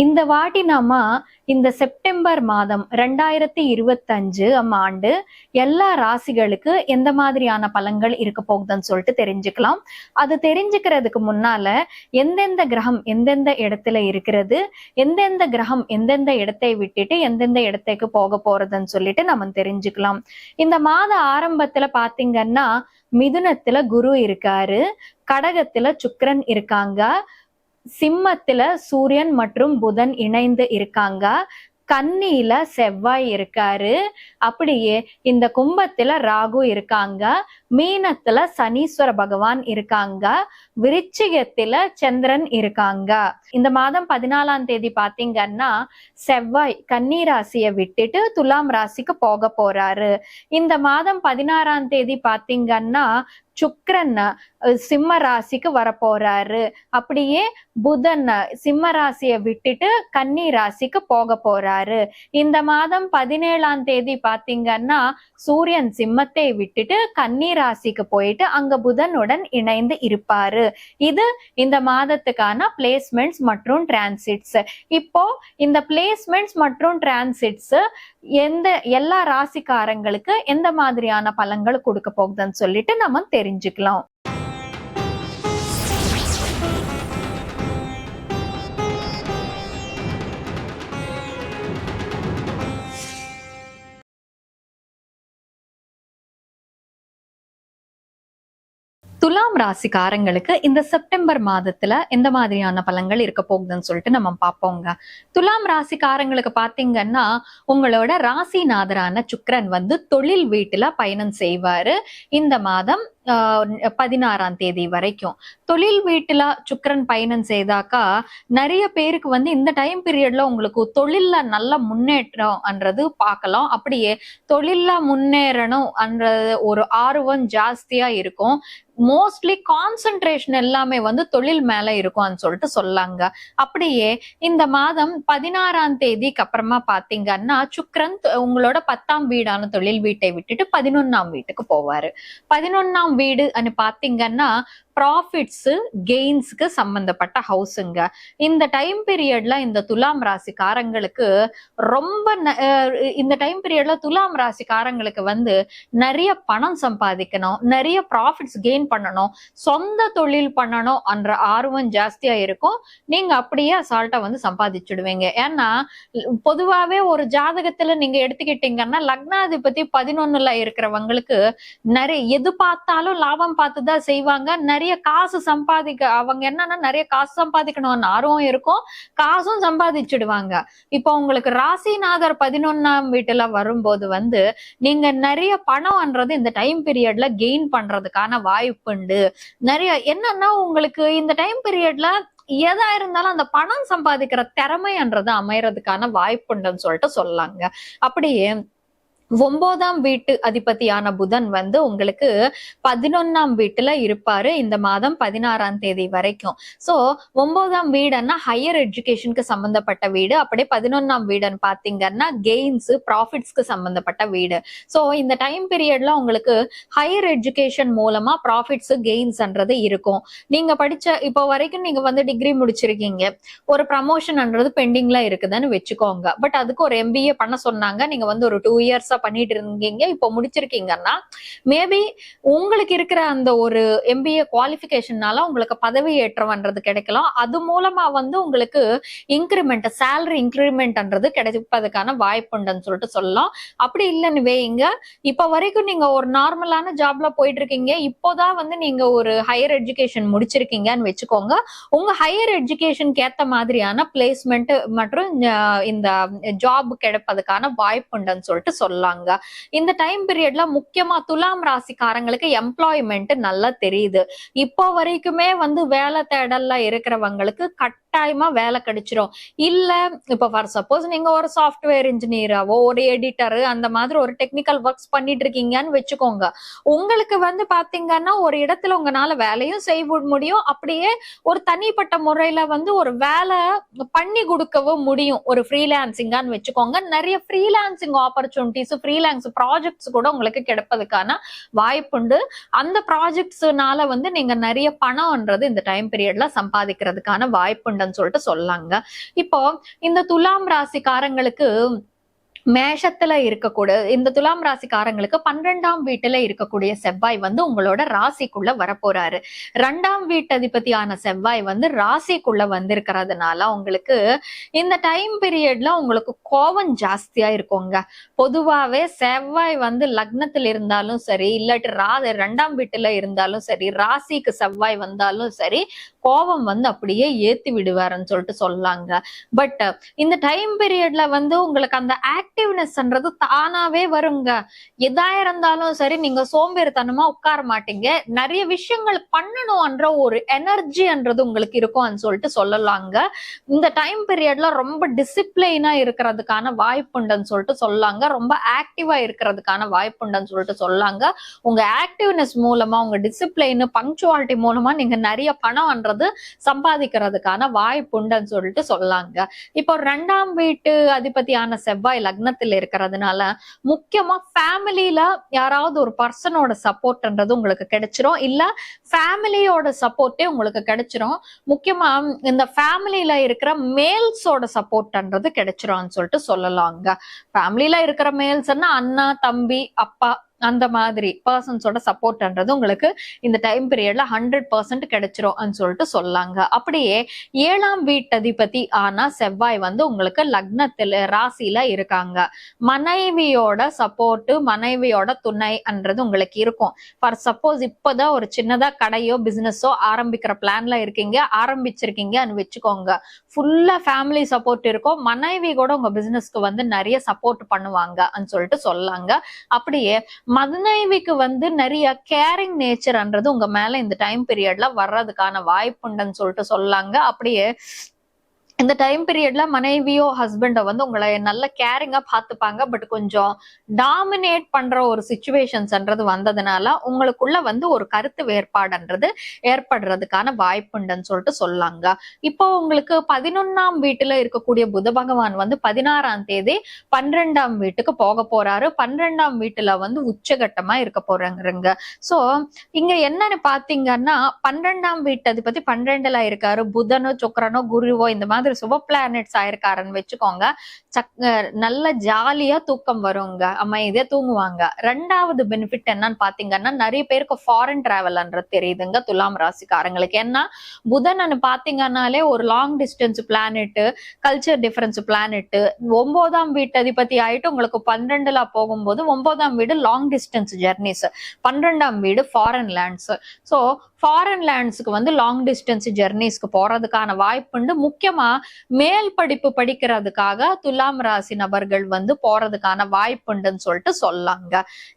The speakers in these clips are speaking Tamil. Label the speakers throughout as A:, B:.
A: இந்த வாட்டி நாம இந்த செப்டம்பர் மாதம் ரெண்டாயிரத்தி இருபத்தஞ்சு ஆண்டு எல்லா ராசிகளுக்கு எந்த மாதிரியான பலன்கள் இருக்க போகுதுன்னு சொல்லிட்டு தெரிஞ்சுக்கலாம். அது தெரிஞ்சுக்கிறதுக்கு முன்னால எந்தெந்த கிரகம் எந்தெந்த இடத்துல இருக்கிறது எந்தெந்த கிரகம் எந்தெந்த இடத்தை விட்டுட்டு எந்தெந்த இடத்துக்கு போக போறதுன்னு சொல்லிட்டு நம்ம தெரிஞ்சுக்கலாம். இந்த மாத ஆரம்பத்துல பாத்தீங்கன்னா மிதுனத்துல குரு இருக்காரு கடகத்துல சுக்கரன் இருக்காங்க சிம்மத்துல சூரியன் மற்றும் புதன் இணைந்து இருக்காங்க. கன்னியில செவ்வாய் இருக்காரு. அப்படியே இந்த கும்பத்துல ராகு இருக்காங்க. மீனத்துல சனீஸ்வர பகவான் இருக்காங்க. விருச்சிகத்துல சந்திரன் இருக்காங்க. இந்த மாதம் பதினாலாம் தேதி பாத்தீங்கன்னா செவ்வாய் கன்னி ராசியை விட்டுட்டு துலாம் ராசிக்கு போக போறாரு. இந்த மாதம் பதினாறாம் தேதி பாத்தீங்கன்னா சுக்ரன் சிம்ம ராசிக்கு வர போறாரு அப்படியே புதன் சிம்ம ராசியை விட்டுட்டு கன்னி ராசிக்கு போக போறாரு. இந்த மாதம் பதினேழாம் தேதி பாத்தீங்கன்னா சூரியன் சிம்மத்தை விட்டுட்டு கன்னி ராசிக்கு போயிட்டு அங்க புதனுடன் இணைந்து இருப்பாரு. இது இந்த மாதத்துக்கான பிளேஸ்மெண்ட்ஸ் மற்றும் டிரான்சிட்ஸ் இப்போ இந்த பிளேஸ்மெண்ட்ஸ் மற்றும் டிரான்சிட்ஸ் எந்த எல்லா ராசிக்காரங்களுக்கு எந்த மாதிரியான பலன்கள் கொடுக்க போகுதுன்னு சொல்லிட்டு நம்ம தெரிஞ்சுக்கலாம். துலாம் ராசிக்காரங்களுக்கு இந்த செப்டம்பர் மாதத்துல எந்த மாதிரியான பலன்கள் இருக்க போகுதுன்னு சொல்லிட்டு நம்ம பார்ப்போங்க. துலாம் ராசிக்காரங்களுக்கு பாத்தீங்கன்னா உங்களோட ராசிநாதரான சுக்கரன் வந்து தொழில் வீட்டுல பயணம் செய்வாரு. இந்த மாதம் பதினாறாம் தேதி வரைக்கும். தொழில் வீட்டுல சுக்கரன் பயணம் செய்தாக்கா நிறைய பேருக்கு வந்து இந்த டைம் பீரியட்ல உங்களுக்கு தொழில்ல நல்ல முன்னேற்றம்ன்றது பார்க்கலாம். அப்படியே தொழில்ல முன்னேறணும் அன்றது ஒரு ஆர்வம் ஜாஸ்தியா இருக்கும். மோஸ்ட்லி கான்சென்ட்ரேஷன் எல்லாமே வந்து தொழில் மேல இருக்கும்னு சொல்லிட்டு சொல்லாங்க. அப்படியே இந்த மாதம் பதினாறாம் தேதிக்கு அப்புறமா பாத்தீங்கன்னா சுக்ரன் உங்களோட பத்தாம் வீடான தொழில் வீட்டை விட்டுட்டு பதினொன்னாம் வீட்டுக்கு போவாரு. பதினொன்னாம் வீடு பாத்தீங்கன்னா ப்ராஃபிட்ஸ் கெயின்ஸ்க்கு சம்பந்தப்பட்ட ஹவுஸுங்க இந்த டைம் பீரியட்ல இந்த துலாம் ராசிக்காரங்களுக்கு ரொம்ப ந- இந்த டைம் பீரியட்ல துலாம் ராசிக்காரங்களுக்கு வந்து நிறைய பணம் சம்பாதிக்கணும் நிறைய ப்ராஃபிட்ஸ் கெயின் பண்ணணும் சொந்த தொழில் பண்ணணும் என்ற ஆர்வம் ஜாஸ்தியா இருக்கும். நீங்க அப்படியே அசால்ட்டா வந்து சம்பாதிச்சுடுவீங்க. ஏன்னா பொதுவாவே ஒரு ஜாதகத்துல நீங்க எடுத்துக்கிட்டீங்கன்னா லக்னாதிபதி பதினொன்னுல இருக்கிறவங்களுக்கு நிறைய எது பார்த்தாலும் லாபம் பார்த்து தான் செய்வாங்க. நிறைய காசு சம்பாதிக்க அவங்க என்னன்னா நிறைய காசு சம்பாதிக்கணும்னு ஆர்வம் இருக்கும். காசும் சம்பாதிச்சிடுவாங்க. இப்போ உங்களுக்கு ராசிநாதர் பதினொன்னாம் வீட்டுல வரும்போது வந்து நீங்க நிறைய பணம்ன்றது இந்த டைம் பீரியட்ல கெயின் பண்றதுக்கான வாய்ப்புண்டு நிறைய என்னன்னா உங்களுக்கு இந்த டைம் பீரியட்ல எதா இருந்தாலும் அந்த பணம் சம்பாதிக்கிற திறமைன்றது அமையறதுக்கான வாய்ப்புண்டுன்னு சொல்லிட்டு சொல்லலாங்க அப்படியே ஒன்பதாம் வீட்டு அதிபதியான புதன் வந்து உங்களுக்கு பதினொன்னாம் வீட்டுல இருப்பாரு இந்த மாதம் பதினாறாம் தேதி வரைக்கும். சோ ஒன்பதாம் வீடுன்னா ஹையர் எஜுகேஷனுக்கு சம்பந்தப்பட்ட வீடு அப்படியே பதினொன்னாம் வீடுன்னு பாத்தீங்கன்னா கெயின்ஸ் ப்ராஃபிட்ஸ்க்கு சம்பந்தப்பட்ட வீடு. சோ இந்த டைம் பீரியட்ல உங்களுக்கு ஹையர் எஜுகேஷன் மூலமா ப்ராஃபிட்ஸ் கெயின்ஸ்ன்றது இருக்கும். நீங்க படிச்ச இப்போ வரைக்கும் நீங்க வந்து டிகிரி முடிச்சிருக்கீங்க. ஒரு ப்ரமோஷன்ன்றது பெண்டிங்ல இருக்குதுன்னு வச்சுக்கோங்க. பட் அதுக்கு ஒரு எம்பிஏ பண்ண சொன்னாங்க. நீங்க வந்து ஒரு டூ இயர்ஸா பண்ணிட்டு இருந்தீங்க இப்போ முடிச்சிருக்கீங்கன்னா மேபி உங்களுக்கு இருக்கிற அந்த ஒரு எம்பிஏ குவாலிஃபிகேஷன்னால உங்களுக்கு பதவி ஏற்றம்ன்றது கிடைக்கலாம். அது மூலமா வந்து உங்களுக்கு இன்க்ரிமெண்ட் சேலரி இன்க்ரிமெண்ட்ன்றது கிடைப்பதுக்கான வாய்ப்புண்டுன்னு சொல்லிட்டு சொல்லலாம். அப்படி இல்லைன்னு வைங்க. இப்ப வரைக்கும் நீங்க ஒரு நார்மலான ஜாப்ல போயிட்டு இருக்கீங்க இப்போதான் வந்து நீங்க ஒரு ஹையர் எஜுகேஷன் முடிச்சிருக்கீங்கன்னு வச்சுக்கோங்க. உங்க ஹையர் எஜுகேஷனுக்கு ஏத்த மாதிரியான பிளேஸ்மெண்ட் மற்றும் இந்த ஜாப் கிடைப்பதுக்கான வாய்ப்புண்டுன்னு சொல்லிட்டு சொல்லலாம். சொல்லலாங்க இந்த டைம் பீரியட்ல முக்கியமா துலாம் ராசிக்காரங்களுக்கு எம்ப்ளாய்மெண்ட் நல்லா தெரியுது. இப்போ வரைக்குமே வந்து வேலை தேடல்ல இருக்கிறவங்களுக்கு கட்டாயமா வேலை கிடைச்சிரும். இல்ல இப்ப ஃபார் சப்போஸ் நீங்க ஒரு சாஃப்ட்வேர் இன்ஜினியராவோ ஒரு எடிட்டர் அந்த மாதிரி ஒரு டெக்னிக்கல் ஒர்க்ஸ் பண்ணிட்டு இருக்கீங்கன்னு வச்சுக்கோங்க. உங்களுக்கு வந்து பாத்தீங்கன்னா ஒரு இடத்துல உங்களால வேலையும் செய்ய முடியும். அப்படியே ஒரு தனிப்பட்ட முறையில வந்து ஒரு வேலை பண்ணி கொடுக்கவும் முடியும். ஒரு ஃப்ரீலான்சிங்கான்னு வச்சுக்கோங்க. நிறைய ஃப்ரீலான்சிங் ஆப்பர்ச்சுனிட்டிஸ் ஃப்ரீலான்ஸ் ப்ராஜெக்ட்ஸ் கூட உங்களுக்கு கிடைப்பதுக்கான வாய்ப்புண்டு. அந்த ப்ராஜெக்ட்ஸ்னால வந்து நீங்க நிறைய பணம்ன்றது இந்த டைம் பீரியட்ல சம்பாதிக்கிறதுக்கான வாய்ப்புண்டுன்னு சொல்லிட்டு சொல்லாங்க. இப்போ இந்த துலாம் ராசிக்காரங்களுக்கு மேஷத்துல இருக்கக்கூடிய இந்த துலாம் ராசிக்காரங்களுக்கு பன்னிரெண்டாம் வீட்டுல இருக்கக்கூடிய செவ்வாய் வந்து உங்களோட ராசிக்குள்ள வரப்போறாரு. ரெண்டாம் வீட்டதிபதியான செவ்வாய் வந்து ராசிக்குள்ள வந்திருக்கிறதுனால உங்களுக்கு இந்த டைம் பீரியட்ல உங்களுக்கு கோவம் ஜாஸ்தியா இருக்குங்க. பொதுவாவே செவ்வாய் வந்து லக்னத்துல இருந்தாலும் சரி இல்லாட்டி ரா ரெண்டாம் வீட்டுல இருந்தாலும் சரி ராசிக்கு செவ்வாய் வந்தாலும் சரி கோபம் வந்து அப்படியே ஏத்தி விடுவாருன்னு சொல்லிட்டு சொல்லாங்க. பட் uh, இந்த டைம் பீரியட்ல வந்து உங்களுக்கு அந்த ஆக்டிவ்னஸ்ன்றது தானாவே வருங்க. எதா இருந்தாலும் சரி நீங்க சோம்பேறித்தனமா உட்கார மாட்டீங்க. நிறைய விஷயங்கள் பண்ணணும்ன்ற ஒரு எனர்ஜின்றது உங்களுக்கு இருக்கும்னு சொல்லிட்டு சொல்லலாங்க. இந்த டைம் பீரியட்ல ரொம்ப டிசிப்ளைனா இருக்கிறதுக்கான வாய்ப்புண்டுன்னு சொல்லிட்டு சொல்லாங்க. ரொம்ப ஆக்டிவா இருக்கிறதுக்கான வாய்ப்புண்டுன்னு சொல்லிட்டு சொல்லாங்க. உங்க ஆக்டிவ்னஸ் மூலமா உங்க டிசிப்ளைன் பங்க்சுவாலிட்டி மூலமா நீங்க நிறைய பணம் அப்படின்றது சம்பாதிக்கிறதுக்கான வாய்ப்புண்டுன்னு சொல்லிட்டு சொல்லாங்க. இப்போ ரெண்டாம் வீட்டு அதிபதியான செவ்வாய் லக்னத்தில் இருக்கிறதுனால முக்கியமா ஃபேமிலியில யாராவது ஒரு பர்சனோட சப்போர்ட்ன்றது உங்களுக்கு கிடைச்சிரும். இல்ல ஃபேமிலியோட சப்போர்ட்டே உங்களுக்கு கிடைச்சிரும். முக்கியமா இந்த ஃபேமிலியில இருக்கிற மேல்ஸோட சப்போர்ட்ன்றது கிடைச்சிரும்னு சொல்லிட்டு சொல்லலாங்க. ஃபேமிலியில இருக்கிற மேல்ஸ்ன்னா அண்ணா தம்பி அப்பா அந்த மாதிரி பர்சன்ஸோட சப்போர்ட்ன்றது உங்களுக்கு இந்த டைம் பீரியட்ல ஹண்ட்ரட் பர்சன்ட் கிடைச்சிரும் சொல்லிட்டு சொல்லாங்க. அப்படியே ஏழாம் வீட்டதிபதி ஆனா செவ்வாய் வந்து உங்களுக்கு லக்னத்துல ராசியில இருக்காங்க. மனைவியோட சப்போர்ட் மனைவியோட துணைன்றது உங்களுக்கு இருக்கும். ஃபார் சப்போஸ் இப்போதான் ஒரு சின்னதா கடையோ பிசினஸோ ஆரம்பிக்கிற பிளான்ல இருக்கீங்க ஆரம்பிச்சிருக்கீங்கன்னு வச்சுக்கோங்க. ஃபுல்லா ஃபேமிலி சப்போர்ட் இருக்கும். மனைவி கூட உங்க பிசினஸ்க்கு வந்து நிறைய சப்போர்ட் பண்ணுவாங்க சொல்லிட்டு சொல்லாங்க. அப்படியே மதுநைவிக்கு வந்து நிறைய கேரிங் நேச்சர்ன்றது உங்க மேல இந்த டைம் பீரியட்ல வர்றதுக்கான வாய்ப்புண்டுன்னு சொல்லிட்டு சொல்லாங்க. அப்படியே இந்த டைம் பீரியட்ல மனைவியோ ஹஸ்பண்டோ வந்து உங்களை நல்ல கேரிங்கா பார்த்துப்பாங்க. பட் கொஞ்சம் டாமினேட் பண்ற ஒரு சுச்சுவேஷன்ஸ்ன்றது வந்ததுனால உங்களுக்குள்ள வந்து ஒரு கருத்து வேறுபாடுன்றது ஏற்படுறதுக்கான வாய்ப்புண்டுன்னு சொல்லிட்டு சொல்லாங்க. இப்போ உங்களுக்கு பதினொன்னாம் வீட்டுல இருக்கக்கூடிய புத பகவான் வந்து பதினாறாம் தேதி பன்னிரெண்டாம் வீட்டுக்கு போக போறாரு. பன்னிரெண்டாம் வீட்டுல வந்து உச்சகட்டமா இருக்க போறாங்க சோ இங்க என்னன்னு பாத்தீங்கன்னா பன்னிரெண்டாம் வீட்டு அதிபதி பன்னிரெண்டுல இருக்காரு. புதனோ சுக்கரனோ குருவோ இந்த மாதிரி சுப பிளானட்ஸ் ஆயிருக்காருன்னு வச்சுக்கோங்க. சக் நல்ல ஜாலியா தூக்கம் வருங்க அமைதியா தூங்குவாங்க. ரெண்டாவது பெனிஃபிட் என்னன்னு பாத்தீங்கன்னா நிறைய பேருக்கு ஃபாரின் டிராவல்ன்றது தெரியுதுங்க துலாம் ராசிக்காரங்களுக்கு. ஏன்னா புதன் பாத்தீங்கன்னாலே ஒரு long distance planet culture difference planet ஒன்பதாம் வீட்டு அதிபதி ஆயிட்டு உங்களுக்கு பன்னெண்டுல போகும்போது ஒன்பதாம் வீடு லாங் டிஸ்டன்ஸ் ஜெர்னிஸ் பன்னிரெண்டாம் வீடு ஃபாரின் லேண்ட்ஸ் ஸோ ஃபாரின் லேண்ட்ஸுக்கு வந்து லாங் டிஸ்டன்ஸ் ஜெர்னிஸ்க்கு போறதுக்கான வாய்ப்புண்டு முக்கியமா மேல் படிப்பு படிக்கிறதுக்காக துலாம் ராசி நபர்கள் வந்து போறதுக்கான வாய்ப்புண்டுன்னு சொல்லிட்டு சொல்லாங்க.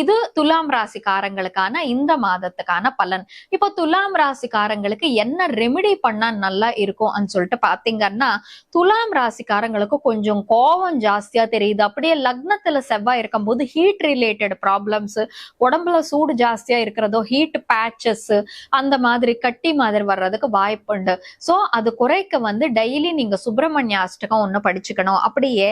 A: இது துலாம் ராசிக்காரங்களுக்கான இந்த மாதத்துக்கான பலன். இப்போ துலாம் ராசிக்காரங்களுக்கு என்ன ரெமிடி பண்ணா நல்லா இருக்கும் சொல்லிட்டு பாத்தீங்கன்னா துலாம் ராசிக்காரங்களுக்கு கொஞ்சம் கோவம் ஜாஸ்தியா தெரியுது. அப்படியே லக்னத்துல செவ்வாய் இருக்கும்போது ஹீட் ரிலேட்டட் ப்ராப்ளம்ஸ் உடம்புல சூடு ஜாஸ்தியா இருக்கிறதோ ஹீட் பேச்சஸ் அந்த மாதிரி கட்டி மாதிரி வர்றதுக்கு வாய்ப்புண்டு சோ அது குறைக்க வந்து டெய்லி நீங்க சுப்பிரமணிய அஷ்டகம் ஒண்ணு படிச்சுக்கணும். அப்படியே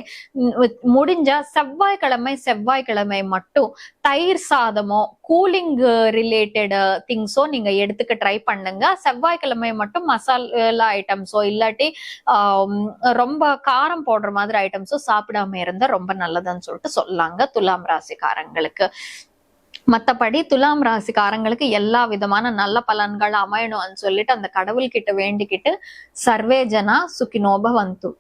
A: முடிஞ்சா செவ்வாய்க்கிழமை செவ்வாய்க்கிழமை மட்டும் தயிர் சாதமோ கூலிங் ரிலேட்டட் திங்ஸோ நீங்க எடுத்துக்க ட்ரை பண்ணுங்க. செவ்வாய்க்கிழமை மட்டும் மசாலா ஐட்டம்ஸோ இல்லாட்டி ரொம்ப காரம் போடுற மாதிரி ஐட்டம்ஸோ சாப்பிடாம இருந்தா ரொம்ப நல்லதுன்னு சொல்லிட்டு சொல்லாங்க துலாம் ராசிக்காரங்களுக்கு. மத்தபடி துலாம் ராசிக்காரங்களுக்கு எல்லா விதமான நல்ல பலன்கள் அமையணும்னு சொல்லிட்டு அந்த கடவுள்கிட்ட வேண்டிக்கிட்டு சர்வே ஜனா சுகினோப வந்து